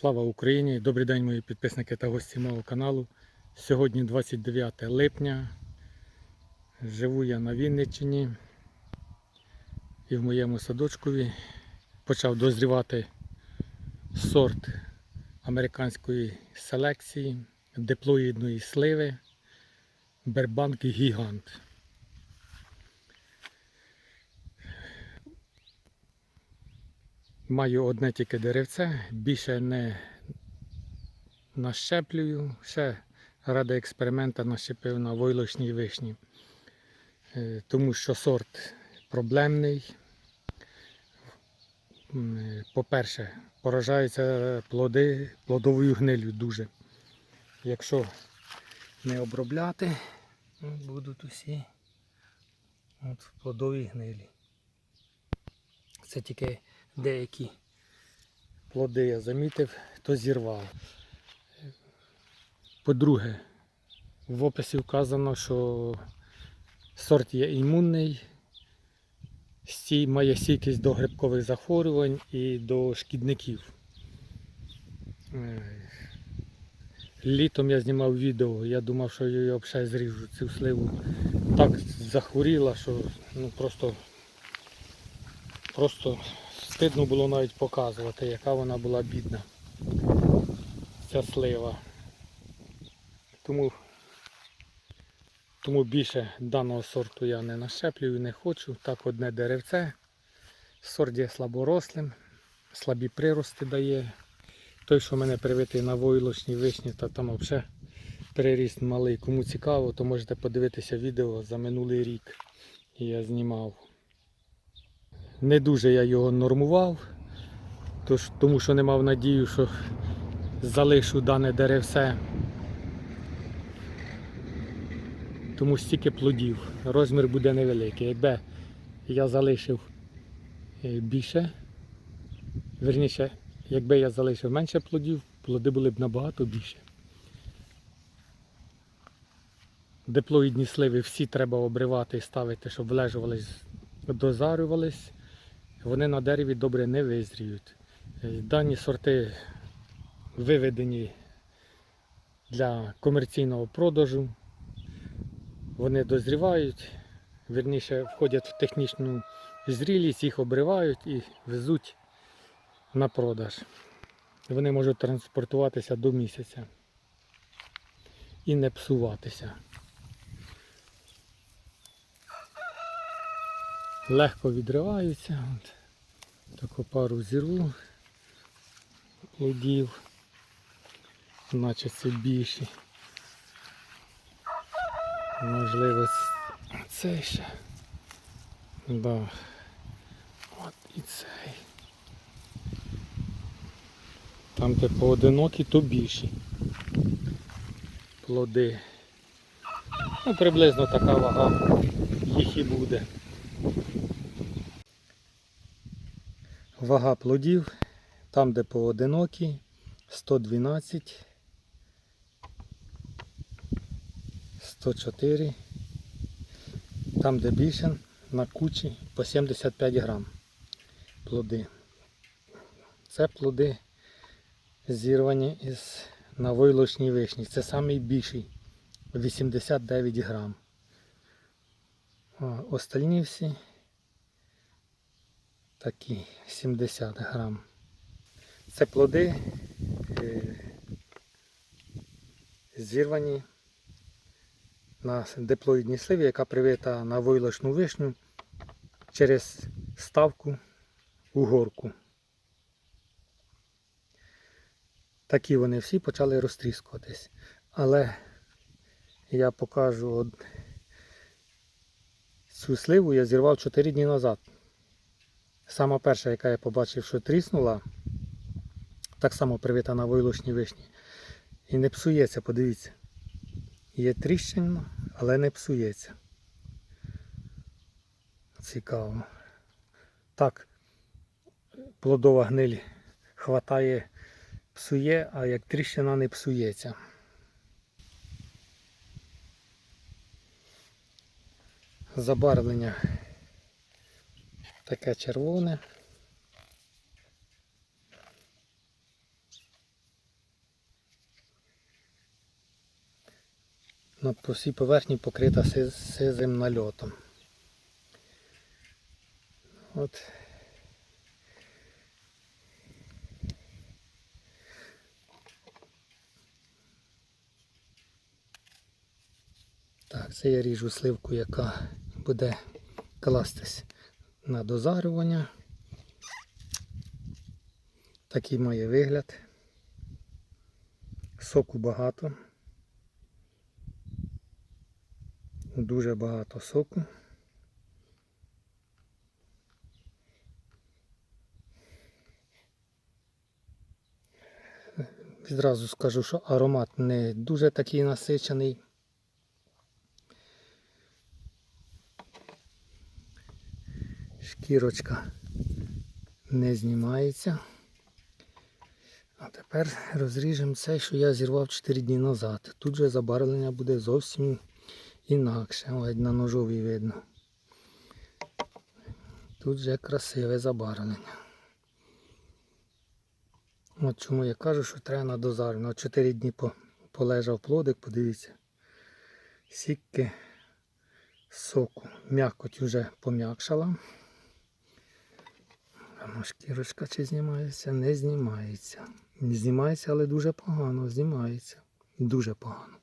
Слава Україні! Добрий день, мої підписники та гості мого каналу. Сьогодні 29 липня. Живу я на Вінниччині і в моєму садочкові почав дозрівати сорт американської селекції диплоїдної сливи Бербанк Гігант. Маю одне тільки деревце, більше не нащеплюю. Ще ради експеримента нащепив на войлочній вишні. Е, Тому що сорт проблемний. Е, По-перше, поражаються плоди плодовою гнилю дуже. Якщо не обробляти, ну, будуть усі от, в плодовій гнилі. Це тільки деякі плоди я замітив, то зірвав. По-друге, в описі вказано, що сорт є імунний, стій- має стійкість до грибкових захворювань і до шкідників. Літом я знімав відео, я думав, що я взагалі зріжу цю сливу. Так захворіла, що ну, просто Просто стидно було навіть показувати, яка вона була бідна. Ця слива. Тому, тому більше даного сорту я не нащеплюю, не хочу. Так одне деревце. Сорт є слаборослим, слабі прирости дає. Той, що в мене привитий на войлочній вишні, та там взагалі приріст малий. Кому цікаво, то можете подивитися відео за минулий рік. Я знімав. Не дуже я його нормував, тож, тому що не мав надію, що залишу дане деревце. Тому стільки плодів. Розмір буде невеликий. Якби я залишив е, більше, верніше, якби я залишив менше плодів, плоди були б набагато більше. Диплоїдні сливи всі треба обривати і ставити, щоб влежувались, дозарювались вони на дереві добре не визріють. Е, Дані сорти виведені для комерційного продажу. Вони дозрівають, вірніше входять в технічну зрілість, їх обривають і везуть на продаж. Вони можуть транспортуватися до місяця і не псуватися. Легко відриваються. От. Таку пару зірву плодів, наче це більші. Можливо, цей ще. Да. От і цей. Там де поодинокі, то більші плоди. Ну, приблизно така вага їх і буде. Вага плодів, там де поодинокі, 112, 104, там де більше, на кучі по 75 грам плоди. Це плоди зірвані із на войлочній вишні. Це найбільший 89 грам. Остальні всі такі 70 грам. Це плоди е, зірвані на диплоїдній сливі, яка привита на войлочну вишню через ставку у горку. Такі вони всі почали розтріскуватись. Але я покажу от цю сливу я зірвав 4 дні назад. Сама перша, яка я побачив, що тріснула, так само привита на войлочній вишні. І не псується, подивіться. Є тріщина, але не псується. Цікаво. Так, плодова гниль хватає, псує, а як тріщина не псується. Забарвлення Таке червоне. На по всій поверхні покрита сизим нальотом. От. Так, це я ріжу сливку, яка буде кластись на дозарювання. Такий має вигляд. Соку багато. Дуже багато соку. Відразу скажу, що аромат не дуже такий насичений. Шкірочка не знімається. А тепер розріжемо це, що я зірвав 4 дні назад. Тут же забарвлення буде зовсім інакше. Ось на ножовій видно. Тут вже красиве забарвлення. От чому я кажу, що треба на. От 4 дні полежав плодик, подивіться. Сікки соку. М'якоть вже пом'якшала. Шкірочка чи знімається? Не знімається. Знімається, але дуже погано. Знімається. Дуже погано.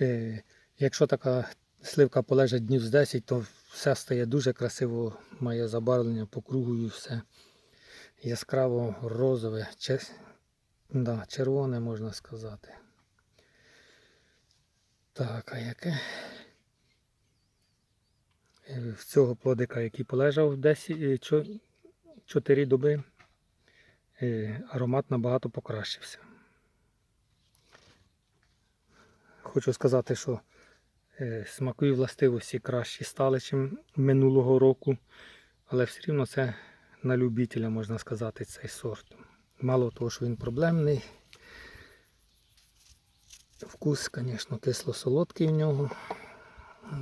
Е, якщо така сливка полежить днів з 10, то все стає дуже красиво, має забарвлення по кругу і все. Яскраво розове, чер... да, червоне можна сказати. Так, а яке? Е, В цього плодика, який полежав 10, 4 доби, е, аромат набагато покращився. Хочу сказати, що е, смакові властивості кращі стали, ніж минулого року, але все рівно це на любителя, можна сказати, цей сорт. Мало того, що він проблемний. Вкус, звісно, кисло-солодкий в нього.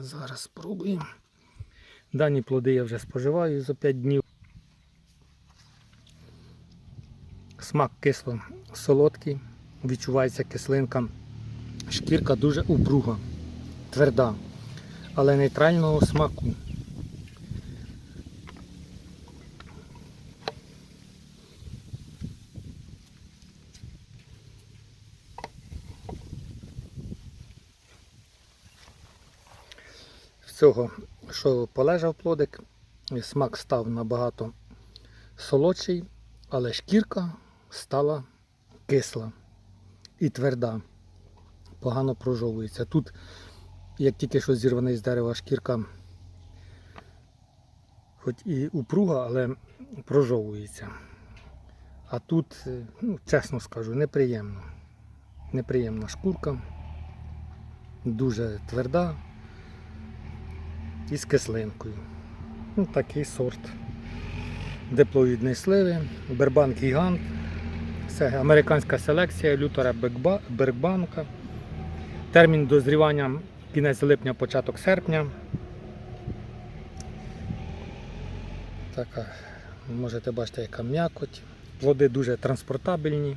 Зараз спробуємо. Дані плоди я вже споживаю за 5 днів. Смак кисло-солодкий, відчувається кислинка. Шкірка дуже упруга, тверда, але нейтрального смаку. Цього, що полежав плодик, смак став набагато солодший, але шкірка стала кисла і тверда погано прожовується. Тут, як тільки що зірваний з дерева шкірка, хоч і упруга, але прожовується. А тут, е, ну, чесно скажу, неприємно. Неприємна шкурка, дуже тверда і з кислинкою. Ну, такий сорт диплоїдної сливи, Бербанк Гігант. Це американська селекція лютера Бербанка. Термін дозрівання кінець липня, початок серпня. Така, можете бачити, яка м'якоть. Плоди дуже транспортабельні.